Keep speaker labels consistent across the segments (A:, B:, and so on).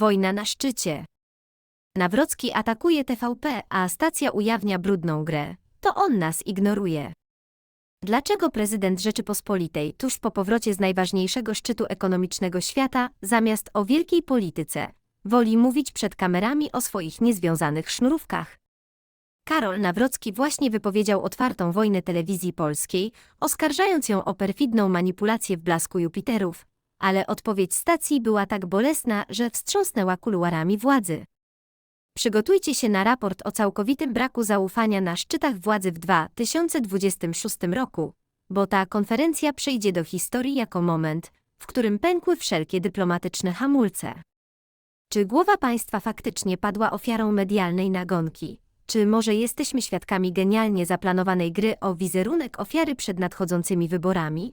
A: Wojna na szczycie. Nawrocki atakuje TVP, a stacja ujawnia brudną grę. To on nas ignoruje. Dlaczego prezydent Rzeczypospolitej tuż po powrocie z najważniejszego szczytu ekonomicznego świata, zamiast o wielkiej polityce, woli mówić przed kamerami o swoich niezwiązanych sznurówkach? Karol Nawrocki właśnie wypowiedział otwartą wojnę telewizji polskiej, oskarżając ją o perfidną manipulację w blasku Jupiterów, ale odpowiedź stacji była tak bolesna, że wstrząsnęła kuluarami władzy. Przygotujcie się na raport o całkowitym braku zaufania na szczytach władzy w 2026 roku, bo ta konferencja przejdzie do historii jako moment, w którym pękły wszelkie dyplomatyczne hamulce. Czy głowa państwa faktycznie padła ofiarą medialnej nagonki? Czy może jesteśmy świadkami genialnie zaplanowanej gry o wizerunek ofiary przed nadchodzącymi wyborami?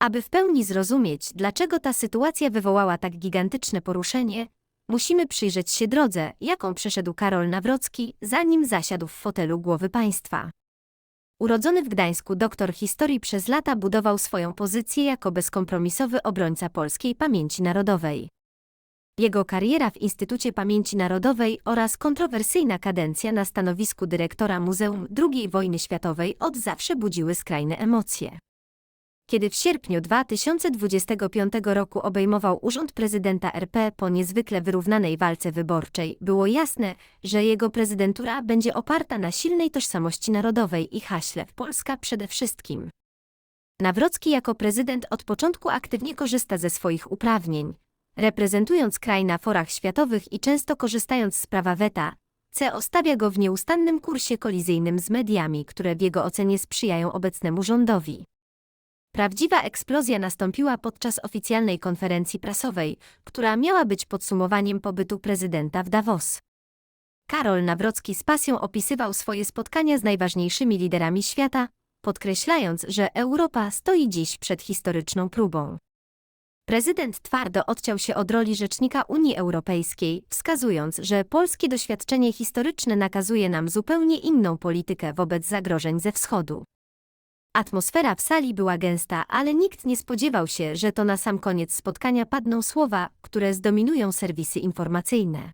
A: Aby w pełni zrozumieć, dlaczego ta sytuacja wywołała tak gigantyczne poruszenie, musimy przyjrzeć się drodze, jaką przeszedł Karol Nawrocki, zanim zasiadł w fotelu głowy państwa. Urodzony w Gdańsku doktor historii przez lata budował swoją pozycję jako bezkompromisowy obrońca polskiej pamięci narodowej. Jego kariera w Instytucie Pamięci Narodowej oraz kontrowersyjna kadencja na stanowisku dyrektora Muzeum II wojny światowej od zawsze budziły skrajne emocje. Kiedy w sierpniu 2025 roku obejmował urząd prezydenta RP po niezwykle wyrównanej walce wyborczej, było jasne, że jego prezydentura będzie oparta na silnej tożsamości narodowej i haśle Polska przede wszystkim. Nawrocki jako prezydent od początku aktywnie korzysta ze swoich uprawnień, reprezentując kraj na forach światowych i często korzystając z prawa weta, CEO stawia go w nieustannym kursie kolizyjnym z mediami, które w jego ocenie sprzyjają obecnemu rządowi. Prawdziwa eksplozja nastąpiła podczas oficjalnej konferencji prasowej, która miała być podsumowaniem pobytu prezydenta w Davos. Karol Nawrocki z pasją opisywał swoje spotkania z najważniejszymi liderami świata, podkreślając, że Europa stoi dziś przed historyczną próbą. Prezydent twardo odciął się od roli rzecznika Unii Europejskiej, wskazując, że polskie doświadczenie historyczne nakazuje nam zupełnie inną politykę wobec zagrożeń ze wschodu. Atmosfera w sali była gęsta, ale nikt nie spodziewał się, że to na sam koniec spotkania padną słowa, które zdominują serwisy informacyjne.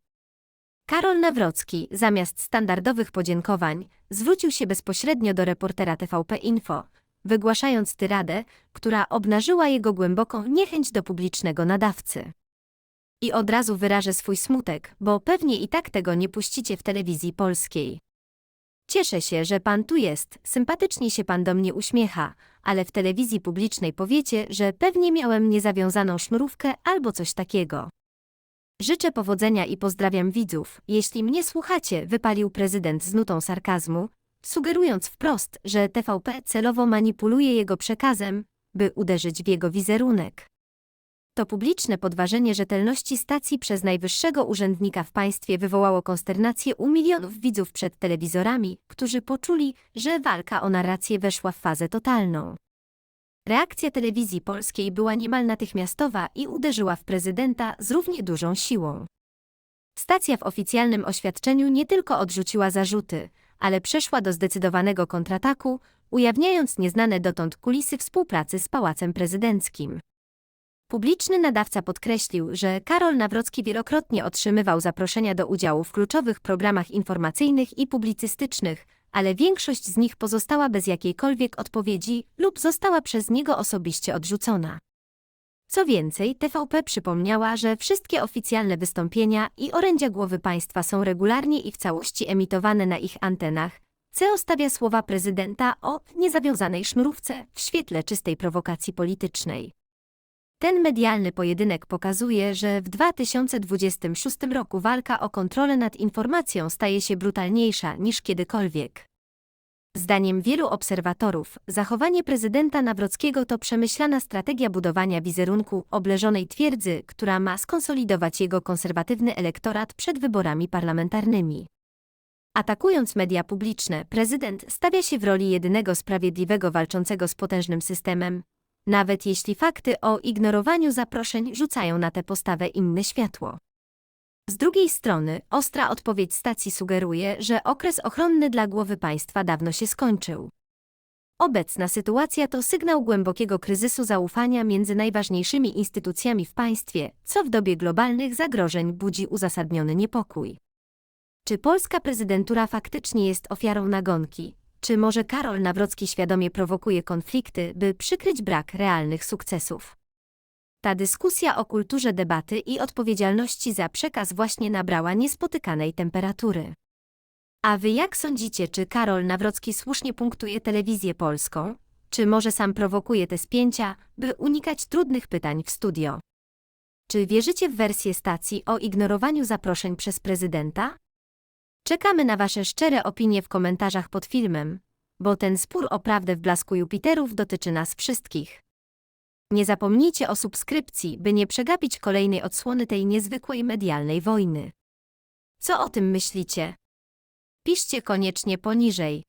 A: Karol Nawrocki, zamiast standardowych podziękowań, zwrócił się bezpośrednio do reportera TVP Info, wygłaszając tyradę, która obnażyła jego głęboką niechęć do publicznego nadawcy. I od razu wyrażę swój smutek, bo pewnie i tak tego nie puścicie w telewizji polskiej. Cieszę się, że pan tu jest, sympatycznie się pan do mnie uśmiecha, ale w telewizji publicznej powiecie, że pewnie miałem niezawiązaną sznurówkę albo coś takiego. Życzę powodzenia i pozdrawiam widzów. Jeśli mnie słuchacie, wypalił prezydent z nutą sarkazmu, sugerując wprost, że TVP celowo manipuluje jego przekazem, by uderzyć w jego wizerunek. To publiczne podważenie rzetelności stacji przez najwyższego urzędnika w państwie wywołało konsternację u milionów widzów przed telewizorami, którzy poczuli, że walka o narrację weszła w fazę totalną. Reakcja telewizji polskiej była niemal natychmiastowa i uderzyła w prezydenta z równie dużą siłą. Stacja w oficjalnym oświadczeniu nie tylko odrzuciła zarzuty, ale przeszła do zdecydowanego kontrataku, ujawniając nieznane dotąd kulisy współpracy z Pałacem Prezydenckim. Publiczny nadawca podkreślił, że Karol Nawrocki wielokrotnie otrzymywał zaproszenia do udziału w kluczowych programach informacyjnych i publicystycznych, ale większość z nich pozostała bez jakiejkolwiek odpowiedzi lub została przez niego osobiście odrzucona. Co więcej, TVP przypomniała, że wszystkie oficjalne wystąpienia i orędzia głowy państwa są regularnie i w całości emitowane na ich antenach. CEO stawia słowa prezydenta o niezawiązanej sznurówce w świetle czystej prowokacji politycznej. Ten medialny pojedynek pokazuje, że w 2026 roku walka o kontrolę nad informacją staje się brutalniejsza niż kiedykolwiek. Zdaniem wielu obserwatorów, zachowanie prezydenta Nawrockiego to przemyślana strategia budowania wizerunku obleżonej twierdzy, która ma skonsolidować jego konserwatywny elektorat przed wyborami parlamentarnymi. Atakując media publiczne, prezydent stawia się w roli jedynego sprawiedliwego walczącego z potężnym systemem, nawet jeśli fakty o ignorowaniu zaproszeń rzucają na tę postawę inne światło. Z drugiej strony, ostra odpowiedź stacji sugeruje, że okres ochronny dla głowy państwa dawno się skończył. Obecna sytuacja to sygnał głębokiego kryzysu zaufania między najważniejszymi instytucjami w państwie, co w dobie globalnych zagrożeń budzi uzasadniony niepokój. Czy polska prezydentura faktycznie jest ofiarą nagonki? Czy może Karol Nawrocki świadomie prowokuje konflikty, by przykryć brak realnych sukcesów? Ta dyskusja o kulturze debaty i odpowiedzialności za przekaz właśnie nabrała niespotykanej temperatury. A wy jak sądzicie, czy Karol Nawrocki słusznie punktuje telewizję polską? Czy może sam prowokuje te spięcia, by unikać trudnych pytań w studio? Czy wierzycie w wersję stacji o ignorowaniu zaproszeń przez prezydenta? Czekamy na wasze szczere opinie w komentarzach pod filmem, bo ten spór o prawdę w blasku Jupiterów dotyczy nas wszystkich. Nie zapomnijcie o subskrypcji, by nie przegapić kolejnej odsłony tej niezwykłej medialnej wojny. Co o tym myślicie? Piszcie koniecznie poniżej.